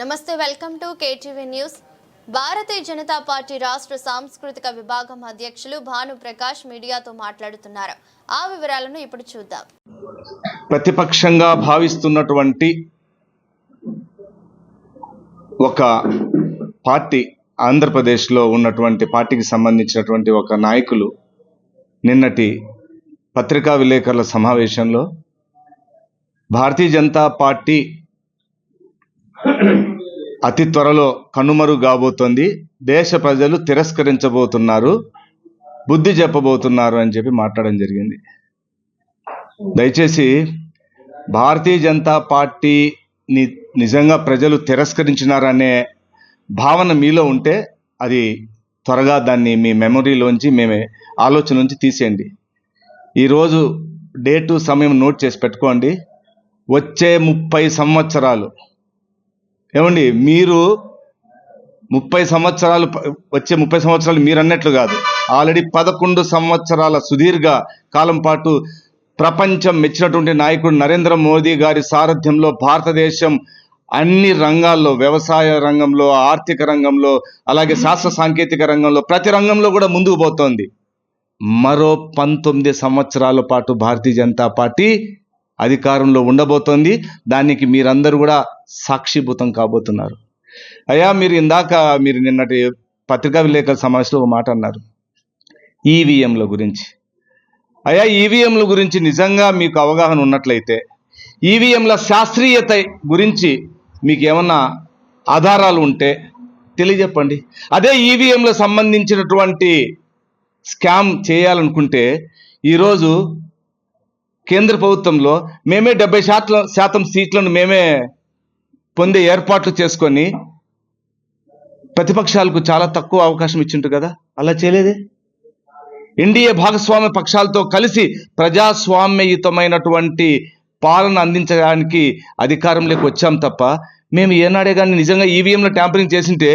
నమస్తే welcome to KTV news. Bharatiya Janata party రాష్ట్ర సాంస్కృతిక విభాగం అధ్యక్షులు భాను ప్రకాష్ మీడియాతో మాట్లాడుతున్నారు. ఆ వివరాలను ఇప్పుడు చూద్దాం. ప్రతిపక్షంగా భావిస్తున్నటువంటి ఒక పార్టీ ఆంధ్రప్రదేశ్లో ఉన్నటువంటి పార్టీకి సంబంధించినటువంటి ఒక నాయకులు నిన్నటి పత్రికా విలేకరుల సమావేశంలో భారతీయ జనతా పార్టీ అతి త్వరలో కనుమరు కాబోతోంది. దేశ ప్రజలు తిరస్కరించబోతున్నారు. బుద్ధి చెప్పబోతున్నారు అని చెప్పి మాట్లాడడం జరిగింది. దయచేసి భారతీయ జనతా పార్టీని నిజంగా ప్రజలు తిరస్కరించినారనే భావన మీలో ఉంటే అది త్వరగా దాన్ని మీ మెమొరీలోంచి మేమే ఆలోచన నుంచి తీసేయండి. ఈరోజు డేటు సమయం నోట్ చేసి పెట్టుకోండి. వచ్చే ముప్పై సంవత్సరాలు ఏమండి మీరు ముప్పై సంవత్సరాలు వచ్చే ముప్పై సంవత్సరాలు మీరు అన్నట్లు కాదు. ఆల్రెడీ పదకొండు సంవత్సరాల సుదీర్ఘ కాలం పాటు ప్రపంచం మెచ్చినటువంటి నాయకుడు నరేంద్ర మోదీ గారి సారథ్యంలో భారతదేశం అన్ని రంగాల్లో వ్యవసాయ రంగంలో ఆర్థిక రంగంలో అలాగే శాస్త్ర సాంకేతిక రంగంలో ప్రతి రంగంలో కూడా ముందుకు పోతోంది. మరో పంతొమ్మిది సంవత్సరాల పాటు భారతీయ జనతా పార్టీ అధికారంలో ఉండబోతోంది. దానికి మీరందరూ కూడా సాక్షిభూతం కాబోతున్నారు. అయ్యా మీరు ఇందాక మీరు నిన్నటి పత్రికా విలేకరుల సమావేశంలో ఒక మాట అన్నారు. ఈవీఎంల గురించి. అయ్యా ఈవీఎంల గురించి నిజంగా మీకు అవగాహన ఉన్నట్లయితే ఈవీఎంల శాస్త్రీయత గురించి మీకు ఏమన్నా ఆధారాలు ఉంటే తెలియజెప్పండి. అదే ఈవీఎంలకు సంబంధించినటువంటి స్కామ్ చేయాలనుకుంటే ఈరోజు కేంద్ర ప్రభుత్వంలో మేమే డెబ్బై శాతం శాతం సీట్లను మేమే పొందే ఏర్పాట్లు చేసుకొని ప్రతిపక్షాలకు చాలా తక్కువ అవకాశం ఇచ్చింటు కదా? అలా చేయలేదే? ఎన్డీఏ భాగస్వామ్య పక్షాలతో కలిసి ప్రజాస్వామ్యయుతమైనటువంటి పాలన అందించడానికి అధికారంలోకి వచ్చాం తప్ప మేము ఏనాడే కానీ నిజంగా ఈవీఎంలో ట్యాంపరింగ్ చేసింటే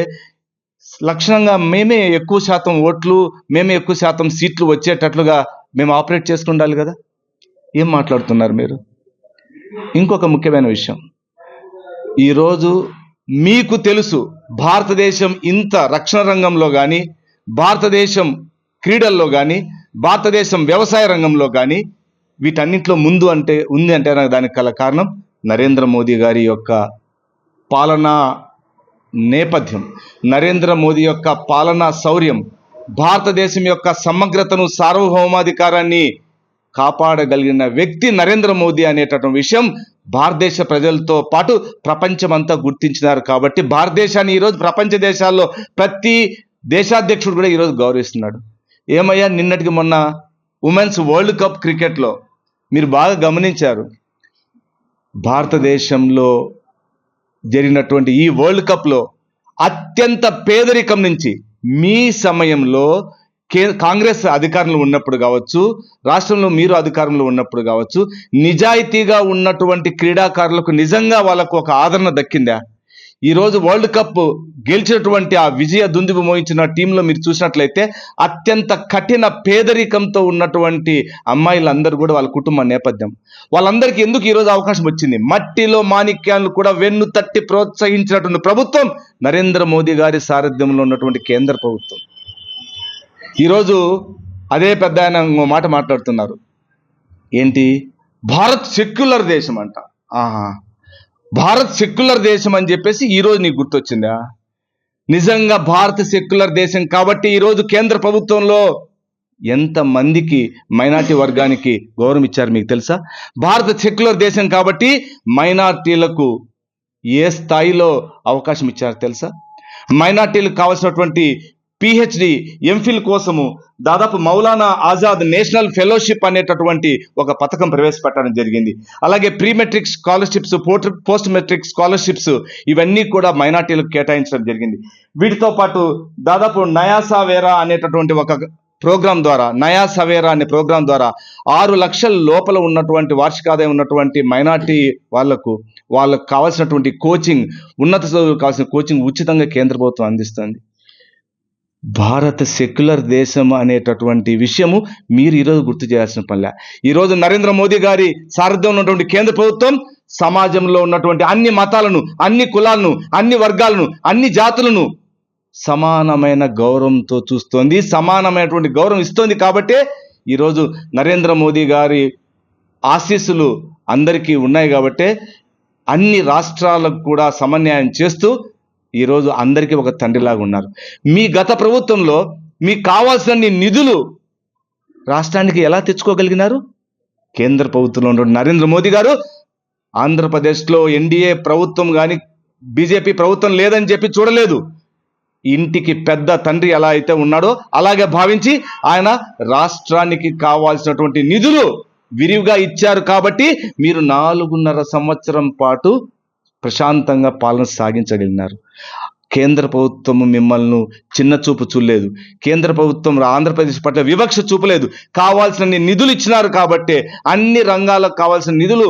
లక్షణంగా మేమే ఎక్కువ శాతం ఓట్లు మేమే ఎక్కువ శాతం సీట్లు వచ్చేటట్లుగా మేము ఆపరేట్ చేసుకుండాలి కదా? ఏం మాట్లాడుతున్నారు మీరు? ఇంకొక ముఖ్యమైన విషయం. ఈరోజు మీకు తెలుసు భారతదేశం ఇంత రక్షణ రంగంలో కానీ భారతదేశం క్రీడల్లో కానీ భారతదేశం వ్యవసాయ రంగంలో కానీ వీటన్నింటిలో ముందు అంటే ఉంది అంటే నాకు దానికి గల కారణం నరేంద్ర మోదీ గారి యొక్క పాలనా నేపథ్యం. నరేంద్ర మోదీ యొక్క పాలనా శౌర్యం భారతదేశం యొక్క సమగ్రతను సార్వభౌమాధికారాన్ని కాపాడగలిగిన వ్యక్తి నరేంద్ర మోదీ అనేటటువంటి విషయం భారతదేశ ప్రజలతో పాటు ప్రపంచమంతా గుర్తించినారు కాబట్టి భారతదేశాన్ని ఈరోజు ప్రపంచ దేశాల్లో ప్రతి దేశాధ్యక్షుడు కూడా ఈరోజు గౌరవిస్తున్నాడు. ఏమయ్యా నిన్నటికి మొన్న ఉమెన్స్ వరల్డ్ కప్ క్రికెట్లో మీరు బాగా గమనించారు. భారతదేశంలో జరిగినటువంటి ఈ వరల్డ్ కప్లో అత్యంత పేదరికం నుంచి మీ సమయంలో కాంగ్రెస్ అధికారంలో ఉన్నప్పుడు కావచ్చు రాష్ట్రంలో మీరు అధికారంలో ఉన్నప్పుడు కావచ్చు నిజాయితీగా ఉన్నటువంటి క్రీడాకారులకు నిజంగా వాళ్ళకు ఒక ఆదరణ దక్కిందా? ఈరోజు వరల్డ్ కప్ గెలిచినటువంటి ఆ విజయ దుందుబు మోయించిన టీంలో మీరు చూసినట్లయితే అత్యంత కఠిన పేదరికంతో ఉన్నటువంటి అమ్మాయిలందరూ కూడా వాళ్ళ కుటుంబ నేపథ్యం. వాళ్ళందరికీ ఎందుకు ఈరోజు అవకాశం వచ్చింది? మట్టిలో మాణిక్యాలను కూడా వెన్ను తట్టి ప్రోత్సహించినటువంటి ప్రభుత్వం నరేంద్ర మోదీ గారి సారథ్యంలో ఉన్నటువంటి కేంద్ర ప్రభుత్వం. ఈరోజు అదే పెద్ద ఆయన ఇంకో మాట మాట్లాడుతున్నారు. ఏంటి? భారత్ సెక్యులర్ దేశం అంట. ఆహా. భారత్ సెక్యులర్ దేశం అని చెప్పేసి ఈరోజు నీకు గుర్తొచ్చిందా? నిజంగా భారత సెక్యులర్ దేశం కాబట్టి ఈరోజు కేంద్ర ప్రభుత్వంలో ఎంత మందికి మైనార్టీ వర్గానికి గౌరవం ఇచ్చారు మీకు తెలుసా? భారత సెక్యులర్ దేశం కాబట్టి మైనార్టీలకు ఏ స్థాయిలో అవకాశం ఇచ్చారో తెలుసా? మైనార్టీలకు కావాల్సినటువంటి పిహెచ్డి ఎంఫిల్ కోసము దాదాపు మౌలానా ఆజాద్ నేషనల్ ఫెలోషిప్ అనేటటువంటి ఒక పథకం ప్రవేశపెట్టడం జరిగింది. అలాగే pre matric scholarships post matric scholarships ఇవన్నీ కూడా మైనార్టీలకు కేటాయించడం జరిగింది. వీటితో పాటు దాదాపు నయాసా వేరా అనేటటువంటి ఒక ప్రోగ్రాం ద్వారా నయా సవేరా అనే ప్రోగ్రాం ద్వారా ఆరు లక్షల లోపల ఉన్నటువంటి వార్షిక ఆదాయం ఉన్నటువంటి మైనార్టీ వాళ్ళకు వాళ్ళకు కావాల్సినటువంటి కోచింగ్ ఉన్నత చదువులకు కావాల్సిన కోచింగ్ ఉచితంగా కేంద్ర ప్రభుత్వం అందిస్తుంది. భారత సెక్యులర్ దేశం అనేటటువంటి విషయము మీరు ఈరోజు గుర్తు చేయాల్సిన పనిలే. ఈరోజు నరేంద్ర మోదీ గారి సారథ్యం ఉన్నటువంటి కేంద్ర ప్రభుత్వం సమాజంలో ఉన్నటువంటి అన్ని మతాలను అన్ని కులాలను అన్ని వర్గాలను అన్ని జాతులను సమానమైన గౌరవంతో చూస్తోంది. సమానమైనటువంటి గౌరవం ఇస్తోంది కాబట్టే ఈరోజు నరేంద్ర మోదీ గారి ఆశీస్సులు అందరికీ ఉన్నాయి కాబట్టే అన్ని రాష్ట్రాలకు కూడా సమన్వయం చేస్తూ ఈరోజు అందరికీ ఒక తండ్రిలాగా ఉన్నారు. మీ గత ప్రభుత్వంలో మీకు కావాల్సిన నిధులు రాష్ట్రానికి ఎలా తెచ్చుకోగలిగినారు? కేంద్ర ప్రభుత్వంలో ఉన్న నరేంద్ర మోదీ గారు ఆంధ్రప్రదేశ్లో ఎన్డీఏ ప్రభుత్వం కానీ బీజేపీ ప్రభుత్వం లేదని చెప్పి చూడలేదు. ఇంటికి పెద్ద తండ్రి ఎలా అయితే ఉన్నాడో అలాగే భావించి ఆయన రాష్ట్రానికి కావాల్సినటువంటి నిధులు విరివిగా ఇచ్చారు కాబట్టి మీరు నాలుగున్నర సంవత్సరం పాటు ప్రశాంతంగా పాలన సాగించగలిగినారు. కేంద్ర ప్రభుత్వం మిమ్మల్ని చిన్న చూపు చూడలేదు. కేంద్ర ప్రభుత్వం ఆంధ్రప్రదేశ్ పట్ల వివక్ష చూపలేదు. కావాల్సిన నిధులు ఇచ్చినారు కాబట్టే అన్ని రంగాలకు కావాల్సిన నిధులు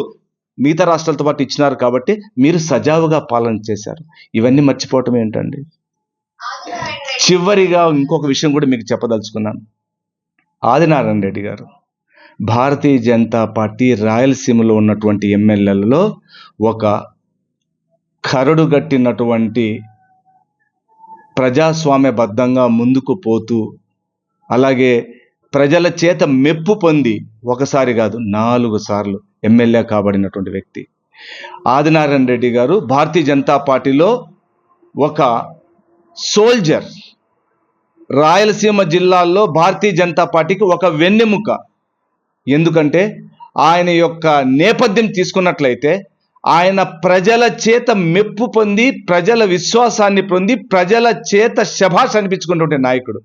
మిగతా రాష్ట్రాలతో పాటు ఇచ్చినారు కాబట్టి మీరు సజావుగా పాలన చేశారు. ఇవన్నీ మర్చిపోవటం ఏంటండి? చివరిగా ఇంకొక విషయం కూడా మీకు చెప్పదలుచుకున్నాను. ఆదినారాయణ రెడ్డి గారు భారతీయ జనతా పార్టీ రాయలసీమలో ఉన్నటువంటి ఎమ్మెల్యేలలో ఒక కరడుగట్టినటువంటి ప్రజాస్వామ్యబద్ధంగా ముందుకు పోతూ అలాగే ప్రజల చేత మెప్పు పొంది ఒకసారి కాదు నాలుగు సార్లు ఎమ్మెల్యే కాబడినటువంటి వ్యక్తి. ఆదినారాయణ రెడ్డి గారు భారతీయ జనతా పార్టీలో ఒక సోల్జర్. రాయలసీమ జిల్లాల్లో భారతీయ జనతా పార్టీకి ఒక వెన్నెముక. ఎందుకంటే ఆయన యొక్క నేపథ్యం తీసుకున్నట్లయితే ఆయన ప్రజల చేత మెప్పు పొంది ప్రజల విశ్వాసాన్ని పొంది ప్రజల చేత శభాష్ అనిపించుకున్నటువంటి నాయకుడు.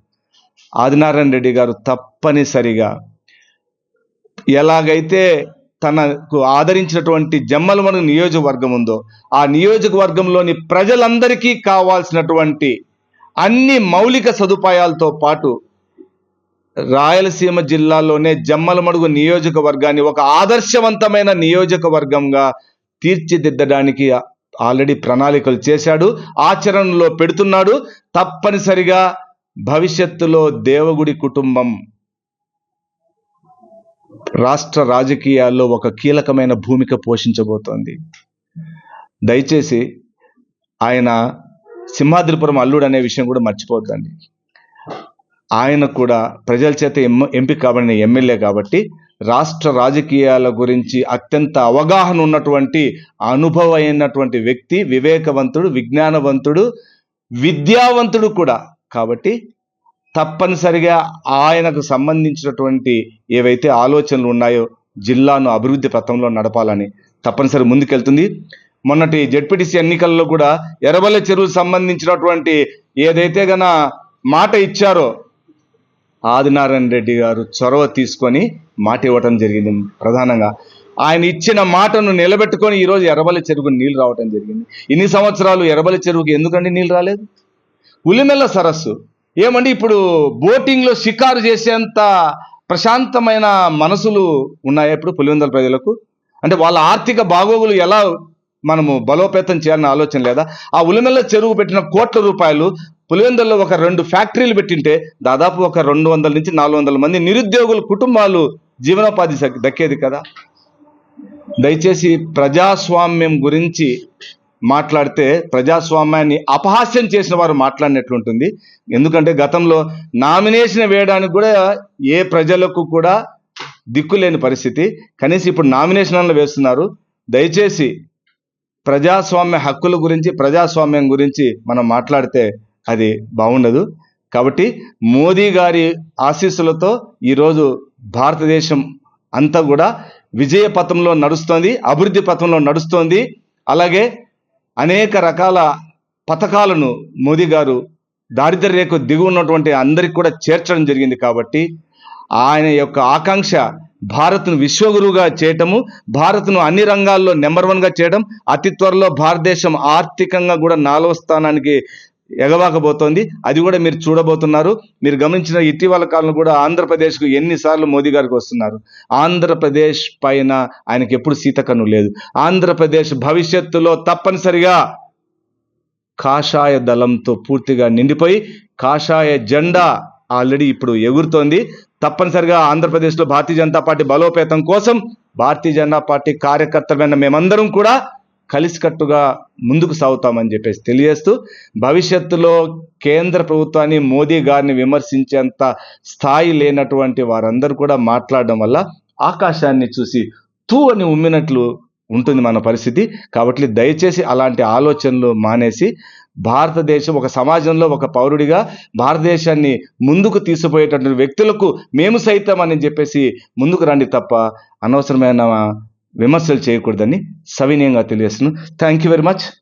ఆదినారాయణ రెడ్డి గారు తప్పనిసరిగా ఎలాగైతే తనకు ఆదరించినటువంటి జమ్మలమను నియోజకవర్గం ఉందో ఆ నియోజకవర్గంలోని ప్రజలందరికీ కావాల్సినటువంటి అన్ని మౌలిక సదుపాయాలతో పాటు రాయలసీమ జిల్లాలోనే జమ్మలమడుగు నియోజకవర్గాన్ని ఒక ఆదర్శవంతమైన నియోజకవర్గంగా తీర్చిదిద్దడానికి ఆల్రెడీ ప్రణాళికలు చేశాడు ఆచరణలో పెడుతున్నాడు. తప్పనిసరిగా భవిష్యత్తులో దేవగుడి కుటుంబం రాష్ట్ర రాజకీయాల్లో ఒక కీలకమైన భూమిక పోషించబోతోంది. దయచేసి ఆయన సింహాద్రిపురం అల్లుడు అనే విషయం కూడా మర్చిపోద్దండి. ఆయన కూడా ప్రజల చేత ఎంపిక కాబడిన ఎమ్మెల్యే కాబట్టి రాష్ట్ర రాజకీయాల గురించి అత్యంత అవగాహన ఉన్నటువంటి అనుభవం అయినటువంటి వ్యక్తి వివేకవంతుడు విజ్ఞానవంతుడు విద్యావంతుడు కూడా. కాబట్టి తప్పనిసరిగా ఆయనకు సంబంధించినటువంటి ఏవైతే ఆలోచనలు ఉన్నాయో జిల్లాను అభివృద్ధి పథంలో నడపాలని తప్పనిసరి ముందుకెళ్తుంది. మొన్నటి జడ్పీటీసీ ఎన్నికల్లో కూడా ఎర్రబల్లె చెరువు సంబంధించినటువంటి ఏదైతే గన మాట ఇచ్చారో ఆదినారాయణ రెడ్డి గారు చొరవ తీసుకొని మాట ఇవ్వటం జరిగింది. ప్రధానంగా ఆయన ఇచ్చిన మాటను నిలబెట్టుకొని ఈరోజు ఎర్రబల్లి చెరువుకు నీళ్ళు రావటం జరిగింది. ఇన్ని సంవత్సరాలు ఎర్రబల్లి చెరువుకి ఎందుకండి నీళ్ళు రాలేదు? ఉలిమెల్ల సరస్సు. ఏమండి ఇప్పుడు బోటింగ్లో షికారు చేసేంత ప్రశాంతమైన మనసులు ఉన్నాయా ఇప్పుడు పులివెందుల ప్రజలకు? అంటే వాళ్ళ ఆర్థిక బాగోగులు ఎలా మనము బలోపేతం చేయాలన్న ఆలోచన లేదా? ఆ ఉలిమెల్ల చెరువు పెట్టిన కోట్ల రూపాయలు పులివెందుల్లో ఒక రెండు ఫ్యాక్టరీలు పెట్టింటే దాదాపు ఒక రెండు వందల నుంచి నాలుగు వందల మంది నిరుద్యోగుల కుటుంబాలు జీవనోపాధి దక్కేది కదా? దయచేసి ప్రజాస్వామ్యం గురించి మాట్లాడితే ప్రజాస్వామ్యాన్ని అపహాస్యం చేసిన వారు మాట్లాడినట్లుంటుంది. ఎందుకంటే గతంలో నామినేషన్ వేయడానికి కూడా ఏ ప్రజలకు కూడా దిక్కులేని పరిస్థితి. కనీసం ఇప్పుడు నామినేషన్లు వేస్తున్నారు. దయచేసి ప్రజాస్వామ్య హక్కుల గురించి ప్రజాస్వామ్యం గురించి మనం మాట్లాడితే అది బాగుండదు. కాబట్టి మోదీ గారి ఆశీస్సులతో ఈరోజు భారతదేశం అంతా కూడా విజయ పథంలో నడుస్తోంది అభివృద్ధి పథంలో నడుస్తోంది. అలాగే అనేక రకాల పథకాలను మోదీ గారు దారిద్ర్య రేఖ దిగు ఉన్నటువంటి అందరికి కూడా చేర్చడం జరిగింది కాబట్టి ఆయన యొక్క ఆకాంక్ష భారత్ను విశ్వగురువుగా చేయటము భారత్ను అన్ని రంగాల్లో నెంబర్ వన్గా చేయడం అతి త్వరలో భారతదేశం ఆర్థికంగా కూడా నాలుగో స్థానానికి ఎగవాకబోతోంది అది కూడా మీరు చూడబోతున్నారు. మీరు గమనించిన ఇటీవల కాలంలో కూడా ఆంధ్రప్రదేశ్కు ఎన్నిసార్లు మోదీ గారికి వస్తున్నారు. ఆంధ్రప్రదేశ్ పైన ఆయనకి ఎప్పుడు సీతకన్ను లేదు. ఆంధ్రప్రదేశ్ భవిష్యత్తులో తప్పనిసరిగా కాషాయ దళంతో పూర్తిగా నిండిపోయి కాషాయ జెండా ఆల్రెడీ ఇప్పుడు ఎగురుతోంది. తప్పనిసరిగా ఆంధ్రప్రదేశ్లో భారతీయ జనతా పార్టీ బలోపేతం కోసం భారతీయ జనతా పార్టీ కార్యకర్తలమైన మేమందరం కూడా కలిసికట్టుగా ముందుకు సాగుతామని చెప్పేసి తెలియజేస్తూ భవిష్యత్తులో కేంద్ర ప్రభుత్వాన్ని మోదీ గారిని విమర్శించేంత స్థాయి లేనటువంటి వారందరూ కూడా మాట్లాడడం వల్ల ఆకాశాన్ని చూసి తూ అని ఉమ్మినట్లు ఉంటుంది మన పరిస్థితి. కాబట్టి దయచేసి అలాంటి ఆలోచనలు మానేసి భారతదేశం ఒక సమాజంలో ఒక పౌరుడిగా భారతదేశాన్ని ముందుకు తీసుకుపోయేటటువంటి వ్యక్తులకు మేము సైతం అని చెప్పేసి ముందుకు రండి తప్ప అనవసరమైన విమర్శలు చేయకూడదని సవినయంగా తెలియజేస్తున్నాను. Thank you very much